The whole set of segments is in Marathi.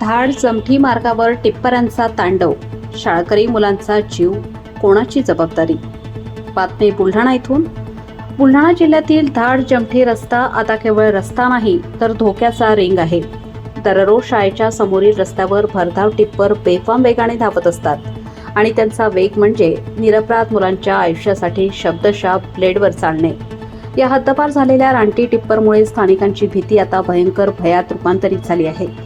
धाड जमठी मार्गावर टिप्परांचा तांडव शाळकरी मुलांचा जीव कोणाची जबाबदारी? बातमी बुलढाणा इथून. बुलढाणा जिल्ह्यातील धाड जमठी रस्ता आता केवळ रस्ता नाही तर धोक्याचा रिंग आहे. दररोज शाळेच्या समोरील रस्त्यावर भरधाव टिप्पर बेफाम वेगाने धावत असतात आणि त्यांचा वेग म्हणजे निरपराध मुलांच्या आयुष्यासाठी शब्दशाप ब्लेडवर चालणे. या हद्दपार झालेल्या रानटी टिप्परमुळे स्थानिकांची भीती आता भयंकर भयात रूपांतरित झाली आहे.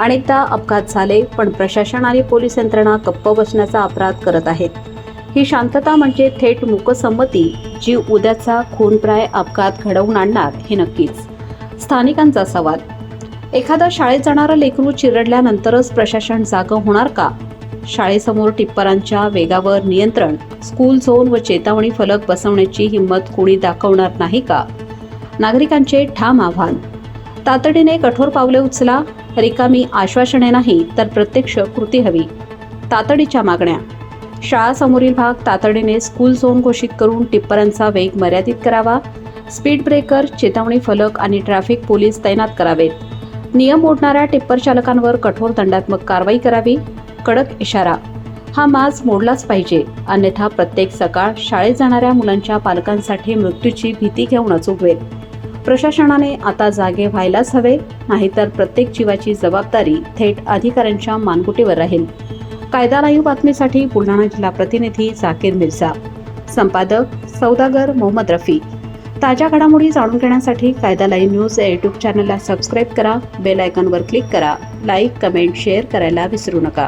अनेकदा अपघात झाले पण प्रशासन आणि पोलीस यंत्रणा गप्प बसण्याचा अपराध करत आहेत. ही शांतता म्हणजे थेट मूकसंमती जी उद्याचा खूनप्राय अपघात घडवून आणणार हे नक्कीच. स्थानिकांचा सवाल. एखादा शाळेत जाणारा लेकरू चिरडल्यानंतरच प्रशासन जागं होणार का? शाळेसमोर टिप्परांच्या वेगावर नियंत्रण स्कूल झोन व चेतावणी फलक बसवण्याची हिंमत कोणी दाखवणार नाही का? नागरिकांचे ठाम आव्हान. तातडीने कठोर पावले उचला रिकामी आश्वासने नाही तर प्रत्यक्ष कृती हवी. तातडीच्या मागण्या. शाळासमोरील भाग तातडीने स्कूल झोन घोषित करून टिप्परांचा वेग मर्यादित करावा. स्पीड ब्रेकर चेतावणी फलक आणि ट्रॅफिक पोलीस तैनात करावेत. नियम मोडणाऱ्या टिप्पर चालकांवर कठोर दंडात्मक कारवाई करावी. कडक इशारा. हा माज मोडलाच पाहिजे. अन्यथा प्रत्येक सकाळ शाळेत जाणाऱ्या मुलांच्या पालकांसाठी मृत्यूची भीती घेऊनच उगवेल प्रशासनाने आता जागे व्हायलाच हवे नाहीतर प्रत्येक जीवाची जबाबदारी थेट अधिकाऱ्यांच्या मानगुटीवर राहील. कायदा लाईव्ह बातमीसाठी बुलढाणा जिल्हा प्रतिनिधी जाकीर मिर्झा. संपादक सौदागर मोहम्मद रफी. ताज्या घडामोडी जाणून घेण्यासाठी कायदा लाईव्ह न्यूज या यूट्यूब चॅनलला सबस्क्राईब करा बेल आयकॉनवर क्लिक करा लाईक कमेंट शेअर करायला विसरू नका.